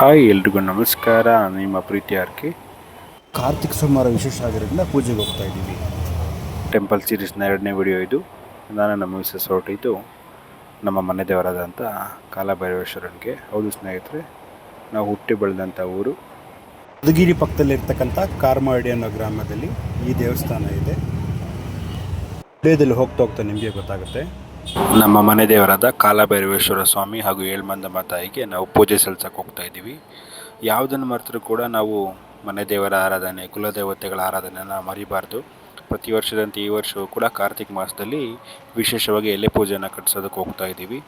Hi ಎಲ್ರಿಗೂ ನಮಸ್ಕಾರ. ನಿಮ್ಮ ಪ್ರೀತಿ ಆರ್ಕೆ ಕಾರ್ತಿಕ್ ಸೋಮವಾರ ವಿಶೇಷ ಆಗಿರೋದ್ರಿಂದ ಪೂಜೆಗೆ ಹೋಗ್ತಾ ಇದ್ದೀವಿ. ಟೆಂಪಲ್ ಸೀರೀಸ್ನ ಎರಡನೇ ವಿಡಿಯೋ ಇದು. ನಾನು ನಮ್ಮ ಮಿಸಸ್ ಹೊರಟಿದ್ದು ನಮ್ಮ ಮನೆ ದೇವರಾದಂಥ ಕಾಲಭೈರವೇಶ್ವರನಿಗೆ. ಹೌದು ಸ್ನೇಹಿತರೆ ನಾವು ಹುಟ್ಟಿ ಬೆಳೆದಂಥ ಊರು. ಮಧುಗಿರಿ ಪಕ್ಕದಲ್ಲಿರ್ತಕ್ಕಂಥ ಕಾರ್ಮಾಡಿ ಅನ್ನೋ ಗ್ರಾಮದಲ್ಲಿ ಈ ದೇವಸ್ಥಾನ ಇದೆ. ಹೃದಯದಲ್ಲಿ ಹೋಗ್ತಾ ಹೋಗ್ತಾ ನಿಮಗೆ ಗೊತ್ತಾಗುತ್ತೆ. ನಮ್ಮ ಮನೆ ದೇವರಾದ ಕಾಲಭೈರವೇಶ್ವರ ಸ್ವಾಮಿ ಹಾಗೂ ಏಳ್ಮಂದಮ್ಮ ತಾಯಿಗೆ ನಾವು ಪೂಜೆ ಸಲ್ಲಿಸಕ್ಕೆ ಹೋಗ್ತಾ ಇದ್ದೀವಿ. ಯಾವುದನ್ನು ಮರೆತರೂ ಕೂಡ ನಾವು ಮನೆ ದೇವರ ಆರಾಧನೆ, ಕುಲದೇವತೆಗಳ ಆರಾಧನೆಯನ್ನು ಮರಿಬಾರ್ದು. ಪ್ರತಿ ವರ್ಷದಂತೆ ಈ ವರ್ಷವೂ ಕೂಡ ಕಾರ್ತಿಕ್ ಮಾಸದಲ್ಲಿ ವಿಶೇಷವಾಗಿ ಎಲೆ ಪೂಜೆಯನ್ನು ಕಟ್ಟಿಸೋದಕ್ಕೆ ಹೋಗ್ತಾ ಇದ್ದೀವಿ.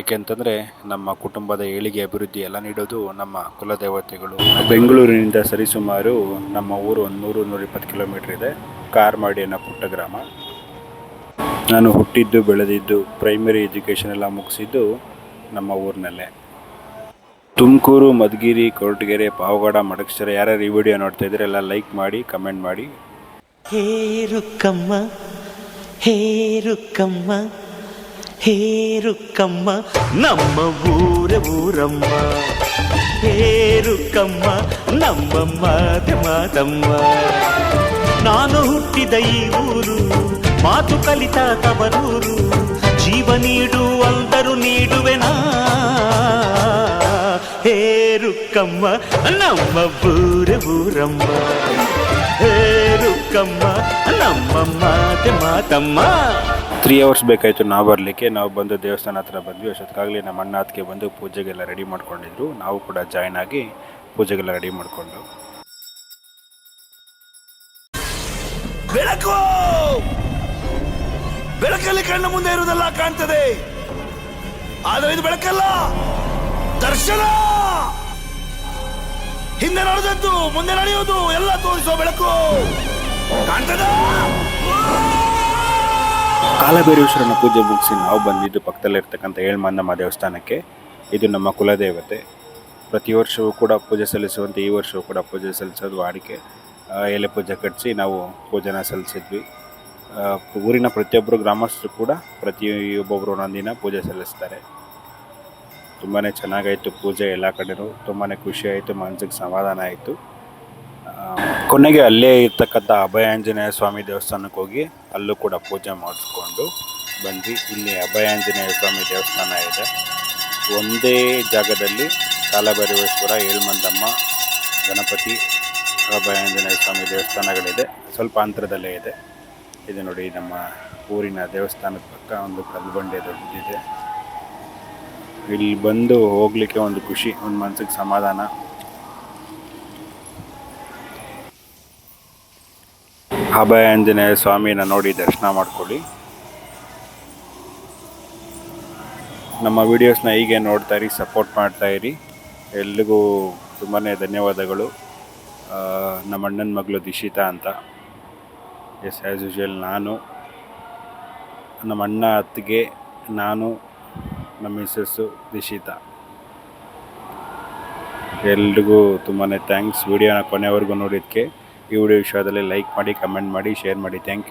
ಏಕೆಂತಂದರೆ ನಮ್ಮ ಕುಟುಂಬದ ಏಳಿಗೆ ಅಭಿವೃದ್ಧಿ ಎಲ್ಲ ನೀಡೋದು ನಮ್ಮ ಕುಲದೇವತೆಗಳು. ಬೆಂಗಳೂರಿನಿಂದ ಸರಿಸುಮಾರು ನಮ್ಮ ಊರು ಒಂದು ನೂರು ನೂರಿಪ್ಪತ್ತು ಕಿಲೋಮೀಟ್ರ್ ಇದೆ. ಕಾರ್ಮಾಡಿ ಅನ್ನೋ ಪುಟ್ಟ ಗ್ರಾಮ. ನಾನು ಹುಟ್ಟಿದ್ದು, ಬೆಳೆದಿದ್ದು ಪ್ರೈಮರಿ ಎಜುಕೇಷನ್ ಎಲ್ಲ ಮುಗಿಸಿದ್ದು ನಮ್ಮ ಊರಿನಲ್ಲೇ. ತುಮಕೂರು, ಮಧುಗಿರಿ, ಕೊರಟಗೆರೆ, ಪಾವಗಡ ಮಡಕ್ಸರ ಯಾರ್ಯಾರು ಈ ವಿಡಿಯೋ ನೋಡ್ತಾ ಇದ್ರೆ ಎಲ್ಲ ಲೈಕ್ ಮಾಡಿ ಕಮೆಂಟ್ ಮಾಡಿ. ಹೇ ರುಕ್ಕಮ್ಮ, ಹೇ ನಮ್ಮ ಊರ ಊರಮ್ಮ. ಹೇ ರುಕ್ಕಮ್ಮ, ನಮ್ಮ ಮಾತೆ ಮಾತಮ್ಮ. ನಾನು ಹುಟ್ಟಿದ ಈ ಊರು, ಮಾತು ಕಲಿತ ತವರೂರು, ಜೀವ ನೀಡು ಅಂದರು ನೀಡುವೆನಾ? ಹೇ ರುಕ್ಕಮ್ಮ, ನಮ್ಮ ಊರ ಊರಮ್ಮ. ಹೇ ರುಕ್ಕಮ್ಮ, ನಮ್ಮ ಮಾತೆ ಮಾತಮ್ಮ. ತ್ರೀ ಅವರ್ಸ್ ಬೇಕಾಯಿತು ನಾವು ಬರಲಿಕ್ಕೆ. ನಾವು ಬಂದು ದೇವಸ್ಥಾನ ಹತ್ರ ಬಂದ್ವಿ. ಅಷ್ಟೊತ್ತಿಗಾಗಲೇ ನಮ್ಮ ಅಣ್ಣ ಅದಕ್ಕೆ ಬಂದು ಪೂಜೆಗೆಲ್ಲ ರೆಡಿ ಮಾಡ್ಕೊಂಡಿದ್ರು. ನಾವು ಕೂಡ ಜಾಯ್ನ್ ಆಗಿ ಪೂಜೆಗೆಲ್ಲ ರೆಡಿ ಮಾಡಿಕೊಂಡು. ಬೆಳಕು! ಬೆಳಕಲ್ಲಿ ಕಣ್ಣು ಮುಂದೆ ಇರುವುದೆಲ್ಲ ಕಾಣ್ತದೆ. ಆದರೆ ಇದು ಬೆಳಕಲ್ಲ. ದರ್ಶನ! ಹಿಂದೆ ನಡೆದದ್ದು, ಮುಂದೆ ನಡೆಯೋದು ಎಲ್ಲ ತೋರಿಸೋ ಬೆಳಕು. ಕಾಣ್ತದ? ಕಾಲಭೈರೇಶ್ವರನ ಪೂಜೆ ಮುಗಿಸಿ ನಾವು ಬಂದಿದ್ದು ಪಕ್ಕದಲ್ಲಿರ್ತಕ್ಕಂಥ ಏಳ್ಮಂದಮ್ಮ ದೇವಸ್ಥಾನಕ್ಕೆ ಇದು ನಮ್ಮ ಕುಲದೇವತೆ. ಪ್ರತಿ ವರ್ಷವೂ ಕೂಡ ಪೂಜೆ ಸಲ್ಲಿಸುವಂತೆ ಈ ವರ್ಷವೂ ಕೂಡ ಪೂಜೆ ಸಲ್ಲಿಸೋದು ವಾಡಿಕೆ. ಎಲೆ ಪೂಜೆ ಕಟ್ಟಿಸಿ ನಾವು ಪೂಜೆನ ಸಲ್ಲಿಸಿದ್ವಿ. ಊರಿನ ಪ್ರತಿಯೊಬ್ಬರು ಗ್ರಾಮಸ್ಥರು ಕೂಡ ಪ್ರತಿಯೊಬ್ಬೊಬ್ಬರು ಒಂದೊಂದು ದಿನ ಪೂಜೆ ಸಲ್ಲಿಸ್ತಾರೆ. ತುಂಬಾ ಚೆನ್ನಾಗಾಯಿತು ಪೂಜೆ ಎಲ್ಲ ಕಡೆನೂ ತುಂಬಾ ಖುಷಿಯಾಯಿತು ಮನಸ್ಸಿಗೆ ಸಮಾಧಾನ ಆಯಿತು. ಕೊನೆಗೆ ಅಲ್ಲೇ ಇರ್ತಕ್ಕಂಥ ಅಭಯಾಂಜನೇಯ ಸ್ವಾಮಿ ದೇವಸ್ಥಾನಕ್ಕೆ ಹೋಗಿ ಅಲ್ಲೂ ಕೂಡ ಪೂಜೆ ಮಾಡಿಸ್ಕೊಂಡು ಬಂದ್ವಿ. ಇಲ್ಲಿ ಅಭಯಾಂಜನೇಯ ಸ್ವಾಮಿ ದೇವಸ್ಥಾನ ಇದೆ. ಒಂದೇ ಜಾಗದಲ್ಲಿ ಕಾಲಭೈರವೇಶ್ವರ, ಏಳ್ಮಂದಮ್ಮ, ಗಣಪತಿ ಅಭಯಾಂಜನೇಯ ಸ್ವಾಮಿ ದೇವಸ್ಥಾನಗಳಿದೆ. ಸ್ವಲ್ಪ ಅಂತರದಲ್ಲೇ ಇದೆ. ಇದು ನೋಡಿ ನಮ್ಮ ಊರಿನ ದೇವಸ್ಥಾನದ ಪಕ್ಕ ಒಂದು ಕಲ್ಲು ಬಂಡೆ ದೊಡ್ಡದಿದೆ. ಇಲ್ಲಿ ಬಂದು ಹೋಗಲಿಕ್ಕೆ ಒಂದು ಖುಷಿ, ಒಂದು ಮನಸ್ಸಿಗೆ ಸಮಾಧಾನ. ಅಭಯ ಆಂಜನೇಯ ಸ್ವಾಮಿನ ನೋಡಿ ದರ್ಶನ ಮಾಡ್ಕೊಳ್ಳಿ. ನಮ್ಮ ವೀಡಿಯೋಸ್ನ ಹೀಗೆ ನೋಡ್ತಾ ಇರಿ ಸಪೋರ್ಟ್ ಮಾಡ್ತಾ ಇರಿ. ಎಲ್ರಿಗೂ ತುಂಬಾ ಧನ್ಯವಾದಗಳು. ನಮ್ಮ ಅಣ್ಣನ ಮಗಳು ದಿಶಿತಾ ಅಂತ. ಎಸ್ ಆ್ಯಸ್ ಯೂಶುವಲ್ ನಾನು, ನಮ್ಮ ಅಣ್ಣ ಅತ್ತಿಗೆ ನಾನು, ನಮ್ಮ ಮಿಸ್ಸಸ್ಸು ದಿಶಿತಾ. ಎಲ್ರಿಗೂ ತುಂಬಾ ಥ್ಯಾಂಕ್ಸ್ ವಿಡಿಯೋನ ಕೊನೆವರೆಗೂ ನೋಡಿದ್ದಕ್ಕೆ ಈ ವಿಡಿಯೋ ವಿಷಯದಲ್ಲಿ ಲೈಕ್ ಮಾಡಿ ಕಮೆಂಟ್ ಮಾಡಿ ಶೇರ್ ಮಾಡಿ. Thank you